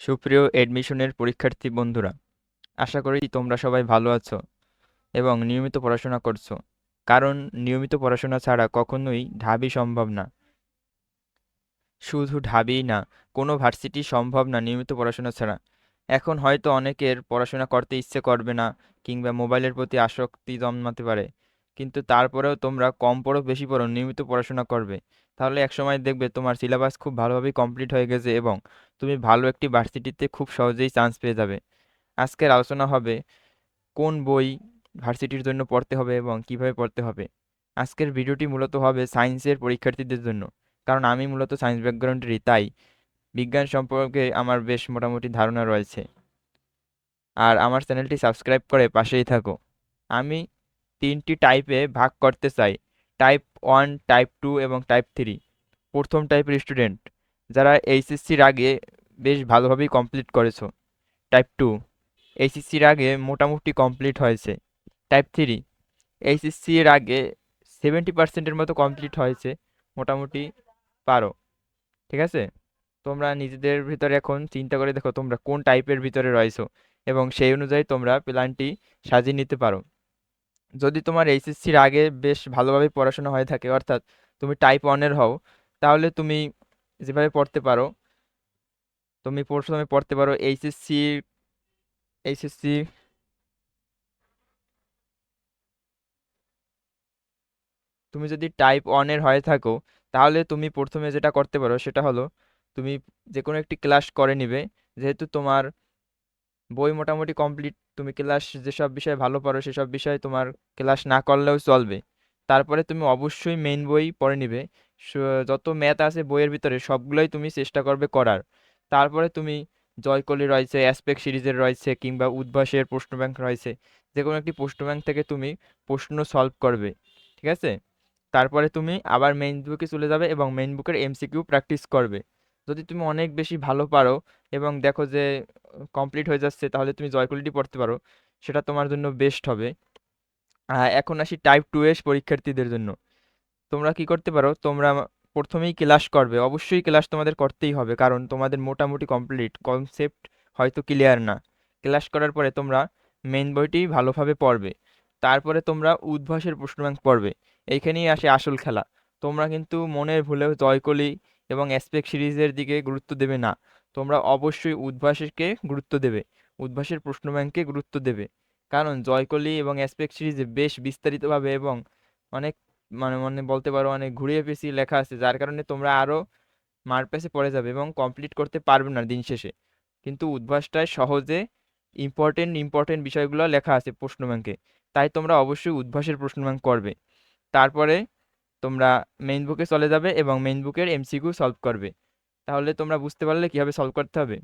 সুপ্রিয় এডমিশনের পরীক্ষার্থী বন্ধুরা, আশা করি তোমরা সবাই ভালো আছো এবং নিয়মিত পড়াশোনা করছ। কারণ নিয়মিত পড়াশোনা ছাড়া কখনোই ঢাবি সম্ভব না। শুধু ঢাবিই না, কোনো ভার্সিটি সম্ভব না নিয়মিত পড়াশোনা ছাড়া। এখন হয়তো অনেকের পড়াশোনা করতে ইচ্ছে করবে না কিংবা মোবাইলের প্রতি আসক্তি জন্মাতে পারে। কিন্তু তারপরেও তোমরা কম পড়ো, বেশি পড়ো, নিয়মিত পড়াশোনা করবে। তাহলে একসময় দেখবে তোমার সিলেবাস খুব ভালোভাবেই কমপ্লিট হয়ে গেছে এবং তুমি ভালো একটি ভার্সিটিতে খুব সহজেই চান্স পেয়ে যাবে। আজকের আলোচনা হবে কোন বই ভার্সিটির জন্য পড়তে হবে এবং কীভাবে পড়তে হবে। আজকের ভিডিওটি মূলত হবে সায়েন্সের পরীক্ষার্থীদের জন্য, কারণ আমি মূলত সায়েন্স ব্যাকগ্রাউন্ডেরই তাই বিজ্ঞান সম্পর্কে আমার বেশ মোটামুটি ধারণা রয়েছে। আর আমার চ্যানেলটি সাবস্ক্রাইব করে পাশেই থাকো। আমি তিনটি টাইপে ভাগ করতে চাই। টাইপ ওয়ান টাইপ টু এবং টাইপ থ্রি প্রথম টাইপের স্টুডেন্ট যারা এইচএসসির আগে বেশ ভালোভাবেই কমপ্লিট করেছ। টাইপ টু এইচএসসির আগে মোটামুটি কমপ্লিট হয়েছে। টাইপ থ্রি এইচএসসির আগে সেভেন্টি পার্সেন্টের মতো কমপ্লিট হয়েছে, মোটামুটি পারো। ঠিক আছে? তোমরা নিজেদের ভিতরে এখন চিন্তা করে দেখো তোমরা কোন টাইপের ভিতরে রয়েছো এবং সেই অনুযায়ী তোমরা প্ল্যানটি সাজিয়ে নিতে পারো। যদি তোমার এইচএসসির আগে বেশ ভালোভাবে পড়াশোনা হয়ে থাকে, অর্থাৎ তুমি টাইপ ওয়ানের হও, তাহলে তুমি যেভাবে পড়তে পারো, তুমি প্রথমে পড়তে পারো এইচএসসি এইচএসসি তুমি যদি টাইপ ওয়ানের হয়ে থাকো, তাহলে তুমি প্রথমে যেটা করতে পারো সেটা হলো, তুমি যে কোনো একটি ক্লাস করে নিবে, যেহেতু তোমার বই মোটামুটি কমপ্লিট তুমি ক্লাস যেসব বিষয়ে ভালো পারো সেসব বিষয়ে তোমার ক্লাস না করলেও চলবে। তারপরে তুমি অবশ্যই মেইন বই পড়ে নিবে। যত ম্যাথ আছে বইয়ের ভিতরে সবগুলোই তুমি চেষ্টা করবে করার। তারপরে তুমি জয়কলি রয়েছে অ্যাসপেক্ট সিরিজের রয়েছে, কিংবা উদ্ভাসের প্রশ্ন ব্যাংক রয়েছে যে কোনো একটি প্রশ্ন ব্যাংক থেকে তুমি প্রশ্ন সলভ করবে, ঠিক আছে? তারপরে তুমি আবার মেইন বুকে চলে যাবে এবং মেইন বুকের এমসিকিউ প্র্যাকটিস করবে। যদি তুমি অনেক বেশি ভালো পারো এবং দেখো যে কমপ্লিট হয়ে যাচ্ছে, তাহলে তুমি জয়কলিটি পড়তে পারো। সেটা তোমার জন্য বেস্ট হবে। এখন আসি টাইপ টু এস পরীক্ষার্থীদের জন্য। তোমরা কি করতে পারো? তোমরা প্রথমেই ক্লাস করবে। অবশ্যই ক্লাস তোমাদের করতেই হবে, কারণ তোমাদের মোটামুটি কমপ্লিট কনসেপ্ট হয়তো ক্লিয়ার না। ক্লাস করার পরে তোমরা মেন বইটি ভালোভাবে পড়বে। তারপরে তোমরা উদ্ভাসের প্রশ্ন ব্যাংক পড়বে। এইখানেই আসে আসল খেলা। তোমরা কিন্তু মনের ভুলেও জয়কলি এবং অ্যাসপেক্ট সিরিজের দিকে গুরুত্ব দেবে না। তোমরা অবশ্যই উদ্ভাসকে গুরুত্ব দেবে, উদ্ভাসের প্রশ্ন ব্যাংকে গুরুত্ব দেবে। কারণ জয়কলি এবং অ্যাসপেক্ট সিরিজে বেশ বিস্তারিতভাবে এবং অনেক মানে মানে বলতে পারো অনেক ঘুরিয়ে পেঁচিয়ে লেখা আছে, যার কারণে তোমরা আরও মারপ্যাচে পড়ে যাবে এবং কমপ্লিট করতে পারবে না দিন শেষে। কিন্তু উদ্ভাসটায় সহজে ইম্পর্টেন্ট ইম্পর্টেন্ট বিষয়গুলো লেখা আছে প্রশ্ন ব্যাংকে তাই তোমরা অবশ্যই উদ্ভাসের প্রশ্ন ব্যাংক করবে। তারপরে তোমরা মেইন বুকে চলে যাবে এবং মেইন বুকের এমসিকিউ সলভ করবে। তাহলে তোমরা বুঝতে পারলে কীভাবে সলভ করতে হবে।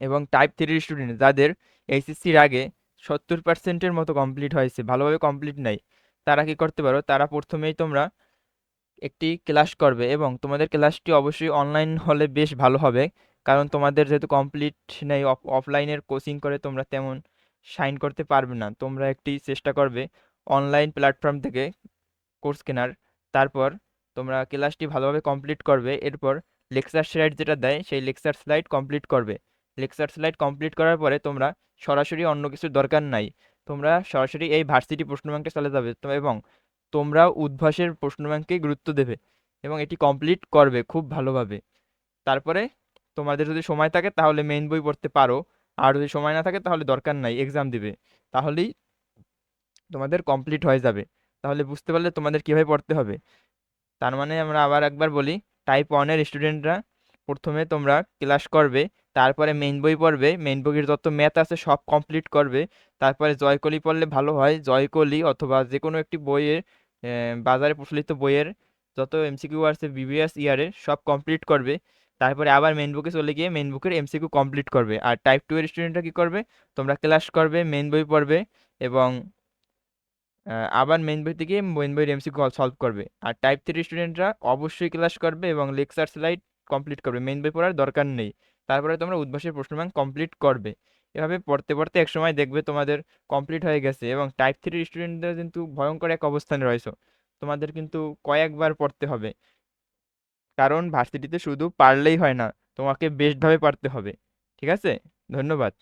এবং টাইপ থ্রির স্টুডেন্ট যাদের এইচএসসির আগে সত্তর পার্সেন্টের মতো কমপ্লিট হয়েছে, ভালোভাবে কমপ্লিট নাই, তারা কি করতে পারো? তারা প্রথমেই তোমরা একটি ক্লাস করবে এবং তোমাদের ক্লাসটি অবশ্যই অনলাইন হলে বেশ ভালো হবে। কারণ তোমাদের যেহেতু কমপ্লিট নেই অফলাইনের কোচিং করে তোমরা তেমন সাইন করতে পারবে না। তোমরা একটি চেষ্টা করবে অনলাইন প্ল্যাটফর্ম থেকে কোর্স কেনার। তারপর তোমরা ক্লাসটি ভালোভাবে কমপ্লিট করবে। এরপর লেকচার স্লাইড যেটা দেয়, সেই লেকচার স্লাইড কমপ্লিট করবে। লেকচার স্লাইড কমপ্লিট করার পরে তোমরা সরাসরি অন্য কিছুর দরকার নাই। তোমরা সরাসরি এই ভার্সিটি প্রশ্ন ব্যাংকে চলে যাবে। এবং তোমরা উদ্ভাসের প্রশ্ন ব্যাংকে গুরুত্ব দেবে এবং এটি কমপ্লিট করবে খুব ভালোভাবে। তারপরে তোমাদের যদি সময় থাকে তাহলে মেইন বই পড়তে পারো। আর যদি সময় না থাকে তাহলে দরকার নাই এক্সাম দিবে। তাহলেই তোমাদের কমপ্লিট হয়ে যাবে। তাহলে বুঝতে পারলে তোমাদের কীভাবে পড়তে হবে। তার মানে আমরা আবার একবার বলি টাইপ ওয়ানের স্টুডেন্টরা প্রথমে তোমরা ক্লাস করবে, তারপরে মেইন বই পড়বে মেইন বইয়ের যত ম্যাথ আছে সব কমপ্লিট করবে, তারপরে জয়কলি পড়লে ভালো হয়, জয়কলি অথবা যে কোনো একটি বইয়ের বাজারে প্রচলিত বইয়ের যত এমসিকিউ আছে বিবিএস ইয়ারে সব কমপ্লিট করবে, তারপরে আবার মেইন বুকে চলে গিয়ে মেইন বুকের এমসিকিউ কমপ্লিট করবে। আর টাইপ টু এর স্টুডেন্টরা কী করবে? তোমরা ক্লাস করবে মেইন বই পড়বে এবং আবার মেন বই থেকে মেইন বইয়ের এমসিকিউ সলভ করবে। আর টাইপ থ্রি স্টুডেন্টরা অবশ্যই ক্লাস করবে এবং লেকচার স্লাইড কমপ্লিট করবে। মেন বই পড়ার দরকার নেই। তারপরে তোমরা উদ্ভাসের প্রশ্ন ব্যাংক কমপ্লিট করবে। এভাবে পড়তে পড়তে একসময় দেখবে তোমাদের কমপ্লিট হয়ে গেছে এবং টাইপ থ্রির স্টুডেন্টদের কিন্তু ভয়ঙ্কর এক অবস্থানে রয়েছে। তোমাদের কিন্তু কয়েকবার পড়তে হবে। কারণ ভার্সিটিতে শুধু পারলেই হয় না, তোমাকে বেস্টভাবে পারতে হবে। ঠিক আছে? ধন্যবাদ।